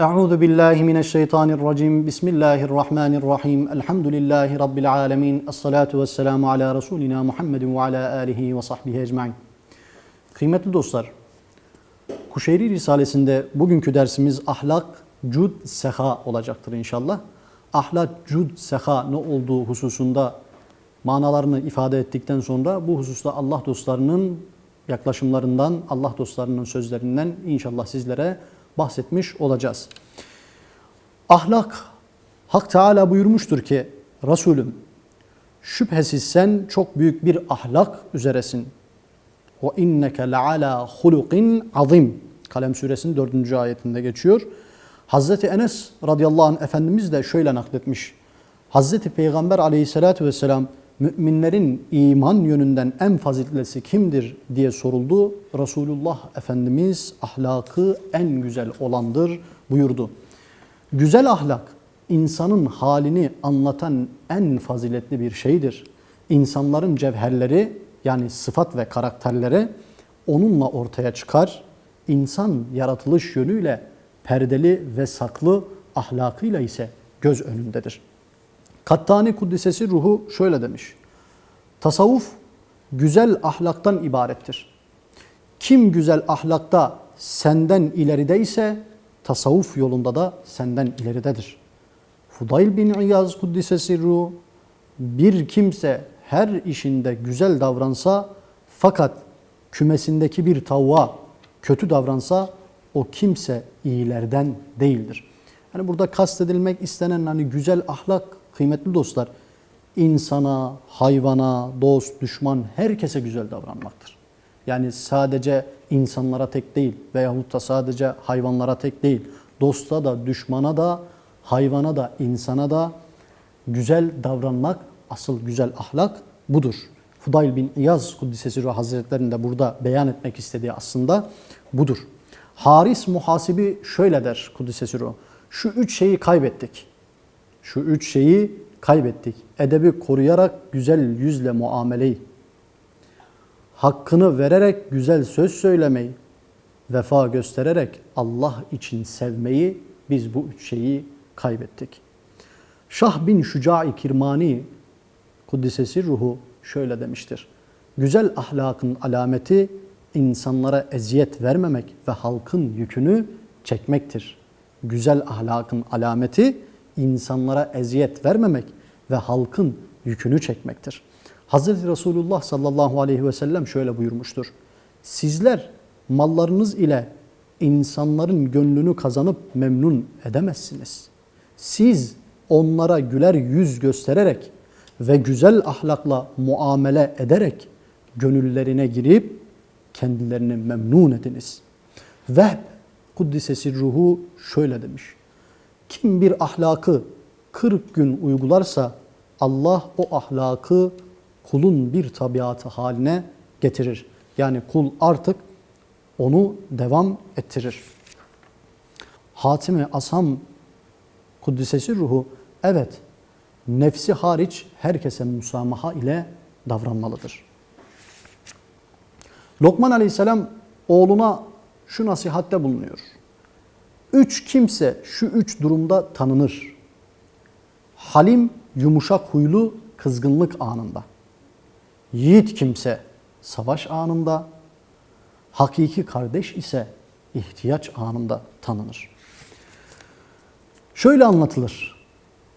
Euzu billahi mineşşeytanirracim. Bismillahirrahmanirrahim. Elhamdülillahi rabbil alamin. Essalatu vesselamu ala resulina Muhammedin ve ala alihi ve sahbihi ecmaîn. Kıymetli dostlar, Kuşeyri Risalesinde bugünkü dersimiz ahlak, cud, seha olacaktır inşallah. Ahlak, cud, seha ne olduğu hususunda manalarını ifade ettikten sonra bu hususta Allah dostlarının yaklaşımlarından, Allah dostlarının sözlerinden inşallah sizlere bahsetmiş olacağız. Ahlak, Hak Teala buyurmuştur ki Resulüm şüphesiz sen çok büyük bir ahlak üzeresin. Ve inneke leala hulukin azim. Kalem suresinin dördüncü ayetinde geçiyor. Hazreti Enes radıyallahu anh Efendimiz de şöyle nakletmiş. Hazreti Peygamber aleyhissalatü vesselam müminlerin iman yönünden en faziletlisi kimdir diye soruldu. Resulullah Efendimiz ahlakı en güzel olandır buyurdu. Güzel ahlak insanın halini anlatan en faziletli bir şeydir. İnsanların cevherleri yani sıfat ve karakterleri onunla ortaya çıkar. İnsan yaratılış yönüyle perdeli ve saklı ahlakıyla ise göz önündedir. Kattani Kuddisesi ruhu şöyle demiş. Tasavvuf güzel ahlaktan ibarettir. Kim güzel ahlakta senden ilerideyse tasavvuf yolunda da senden ileridedir. Fudayl bin İyaz Kuddisesi ruhu bir kimse her işinde güzel davransa fakat kümesindeki bir tavuğa kötü davransa o kimse iyilerden değildir. Yani burada kastedilmek istenen hani güzel ahlak kıymetli dostlar insana, hayvana, dost, düşman herkese güzel davranmaktır. Yani sadece insanlara tek değil veyahut da sadece hayvanlara tek değil. Dosta da, düşmana da, hayvana da, insana da güzel davranmak asıl güzel ahlak budur. Fudayl bin İyaz Kuddisesi Ruh Hazretleri'nin de burada beyan etmek istediği aslında budur. Haris muhasibi şöyle der Kuddisesi Ruh. Şu üç şeyi kaybettik. Şu üç şeyi kaybettik. Edebi koruyarak güzel yüzle muameleyi, hakkını vererek güzel söz söylemeyi, vefa göstererek Allah için sevmeyi biz bu üç şeyi kaybettik. Şah bin Şuca-i Kirmani Kuddisesi ruhu şöyle demiştir. Güzel ahlakın alameti insanlara eziyet vermemek ve halkın yükünü çekmektir. Güzel ahlakın alameti insanlara eziyet vermemek ve halkın yükünü çekmektir. Hazreti Resulullah sallallahu aleyhi ve sellem şöyle buyurmuştur. Sizler mallarınız ile insanların gönlünü kazanıp memnun edemezsiniz. Siz onlara güler yüz göstererek ve güzel ahlakla muamele ederek gönüllerine girip kendilerini memnun ediniz. Vehb Kuddisesi ruhu şöyle demiş. Kim bir ahlakı 40 gün uygularsa Allah o ahlakı kulun bir tabiatı haline getirir. Yani kul artık onu devam ettirir. Hatimi Asam Kuddisesi ruhu evet nefsi hariç herkese musamaha ile davranmalıdır. Lokman Aleyhisselam oğluna şu nasihatte bulunuyor. Üç kimse şu üç durumda tanınır. Halim, yumuşak huylu, kızgınlık anında. Yiğit kimse savaş anında. Hakiki kardeş ise ihtiyaç anında tanınır. Şöyle anlatılır.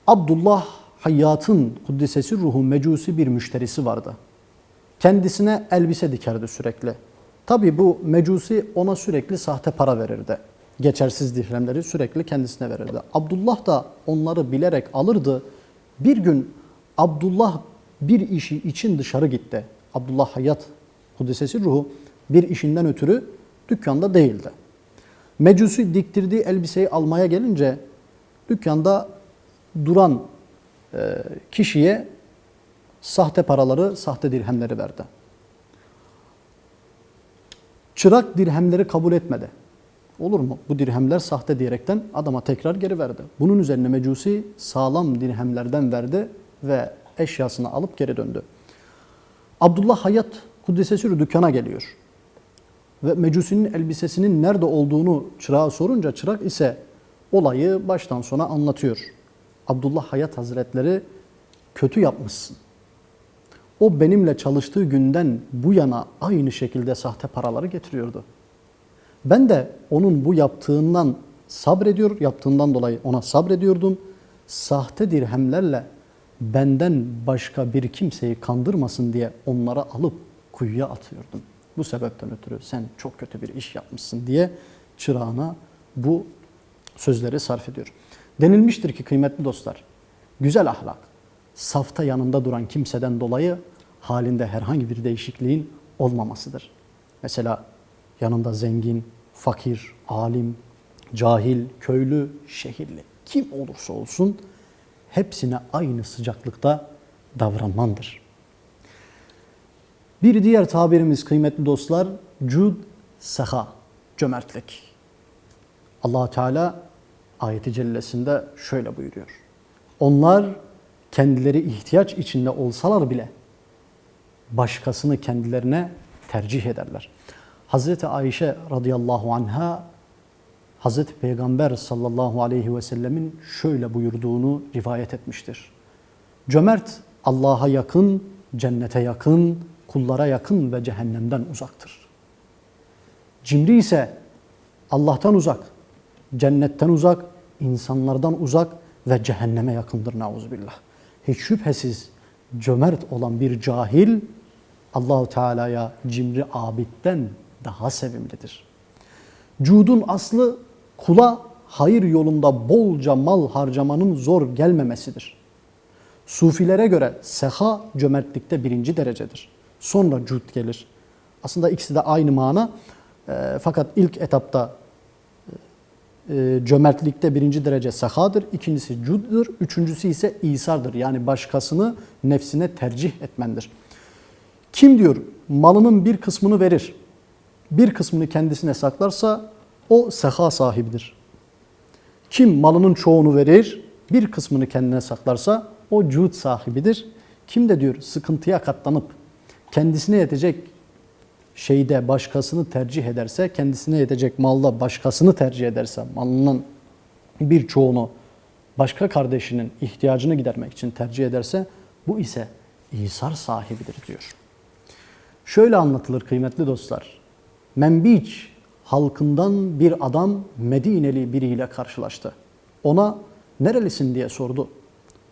Abdullah Hayyat'ın kuddisesi ruhu mecusi bir müşterisi vardı. Kendisine elbise dikerdi sürekli. Tabi bu mecusi ona sürekli sahte para verirdi. Geçersiz dirhemleri sürekli kendisine verirdi. Abdullah da onları bilerek alırdı. Bir gün Abdullah bir işi için dışarı gitti. Abdullah Hayat Kudüs'esi ruhu bir işinden ötürü dükkanda değildi. Mecusi diktirdiği elbiseyi almaya gelince dükkanda duran e, kişiye sahte paraları, sahte dirhemleri verdi. Çırak dirhemleri kabul etmedi. Olur mu? Bu dirhemler sahte diyerekten adama tekrar geri verdi. Bunun üzerine Mecusi sağlam dirhemlerden verdi ve eşyasını alıp geri döndü. Abdullah Hayat Kuddisesi dükkana geliyor. Ve Mecusi'nin elbisesinin nerede olduğunu çırağa sorunca çırak ise olayı baştan sona anlatıyor. Abdullah Hayat Hazretleri kötü yapmışsın. O benimle çalıştığı günden bu yana aynı şekilde sahte paraları getiriyordu. Ben de onun bu yaptığından sabrediyor, yaptığından dolayı ona sabrediyordum. Sahte dirhemlerle benden başka bir kimseyi kandırmasın diye onları alıp kuyuya atıyordum. Bu sebepten ötürü sen çok kötü bir iş yapmışsın diye çırağına bu sözleri sarf ediyor. Denilmiştir ki kıymetli dostlar, güzel ahlak, safta yanında duran kimseden dolayı halinde herhangi bir değişikliğin olmamasıdır. Mesela yanında zengin, fakir, alim, cahil, köylü, şehirli kim olursa olsun hepsine aynı sıcaklıkta davranmandır. Bir diğer tabirimiz kıymetli dostlar cud seha cömertlik. Allah Teala ayeti cellesinde şöyle buyuruyor. Onlar kendileri ihtiyaç içinde olsalar bile başkasını kendilerine tercih ederler. Hazreti Ayşe radıyallahu anha Hazreti Peygamber sallallahu aleyhi ve sellemin şöyle buyurduğunu rivayet etmiştir. Cömert Allah'a yakın, cennete yakın, kullara yakın ve cehennemden uzaktır. Cimri ise Allah'tan uzak, cennetten uzak, insanlardan uzak ve cehenneme yakındır nauzubillah. Hiç şüphesiz cömert olan bir cahil Allahu Teala'ya cimri abitten daha sevimlidir. Cudun aslı kula hayır yolunda bolca mal harcamanın zor gelmemesidir. Sufilere göre seha cömertlikte birinci derecedir. Sonra cud gelir. Aslında ikisi de aynı mana. E, fakat ilk etapta e, cömertlikte birinci derece sehadır, ikincisi cuddur, üçüncüsü ise isardır. Yani başkasını nefsine tercih etmendir. Kim diyor malının bir kısmını verir, bir kısmını kendisine saklarsa o seha sahibidir. Kim malının çoğunu verir, bir kısmını kendine saklarsa o cud sahibidir. Kim de diyor sıkıntıya katlanıp kendisine yetecek şeyde başkasını tercih ederse, kendisine yetecek malda başkasını tercih ederse, malının bir çoğunu başka kardeşinin ihtiyacını gidermek için tercih ederse bu ise İsar sahibidir diyor. Şöyle anlatılır kıymetli dostlar. Membiç halkından bir adam Medineli biriyle karşılaştı. Ona nerelisin diye sordu.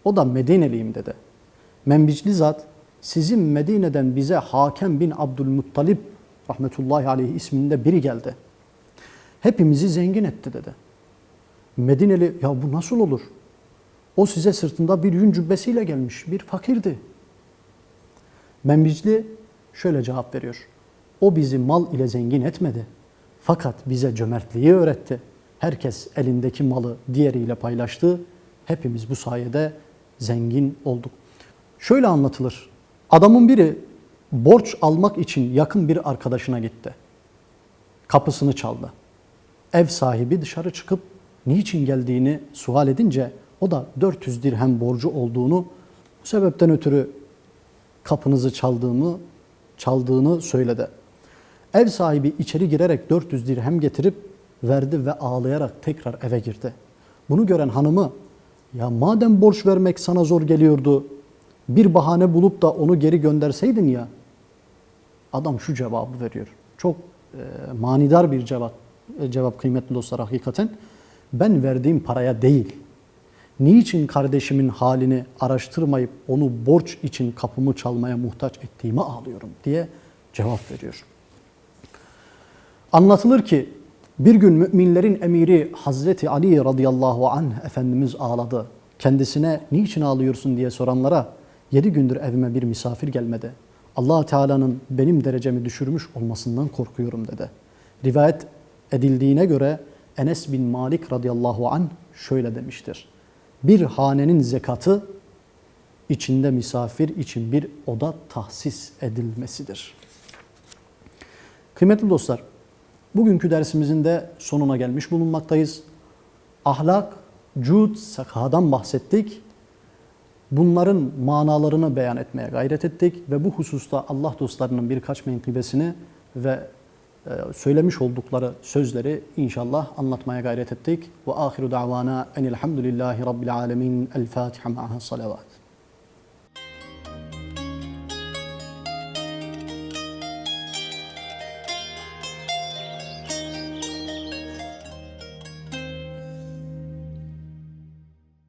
O da Medineliyim dedi. Membiçli zat sizin Medine'den bize Hakem bin Abdülmuttalip rahmetullahi aleyhi isminde biri geldi. Hepimizi zengin etti dedi. Medineli ya bu nasıl olur? O size sırtında bir yün cübbesiyle gelmiş bir fakirdi. Membicli şöyle cevap veriyor. O bizi mal ile zengin etmedi. Fakat bize cömertliği öğretti. Herkes elindeki malı diğeriyle paylaştı. Hepimiz bu sayede zengin olduk. Şöyle anlatılır. Adamın biri borç almak için yakın bir arkadaşına gitti. Kapısını çaldı. Ev sahibi dışarı çıkıp niçin geldiğini sual edince o da 400 dirhem borcu olduğunu bu sebepten ötürü kapınızı çaldığımı çaldığını söyledi. Ev sahibi içeri girerek 400 dirhem getirip verdi ve ağlayarak tekrar eve girdi. Bunu gören hanımı ya madem borç vermek sana zor geliyordu bir bahane bulup da onu geri gönderseydin ya adam şu cevabı veriyor. Çok e, manidar bir cevap e, cevap kıymetli dostlar hakikaten. Ben verdiğim paraya değil. Niçin kardeşimin halini araştırmayıp onu borç için kapımı çalmaya muhtaç ettiğimi ağlıyorum diye cevap veriyor. Anlatılır ki bir gün müminlerin emiri Hazreti Ali radıyallahu anh Efendimiz ağladı. Kendisine niçin ağlıyorsun diye soranlara yedi gündür evime bir misafir gelmedi. allah Teala'nın benim derecemi düşürmüş olmasından korkuyorum dedi. Rivayet edildiğine göre Enes bin Malik radıyallahu anh şöyle demiştir. Bir hanenin zekatı içinde misafir için bir oda tahsis edilmesidir. Kıymetli dostlar, bugünkü dersimizin de sonuna gelmiş bulunmaktayız. Ahlak, cud, sakadan bahsettik. Bunların manalarını beyan etmeye gayret ettik ve bu hususta Allah dostlarının birkaç menkıbesini ve e, söylemiş oldukları sözleri inşallah anlatmaya gayret ettik. Ve ahiru davana enilhamdülillahi rabbil alemin. El Fatiha ma'ha salavat.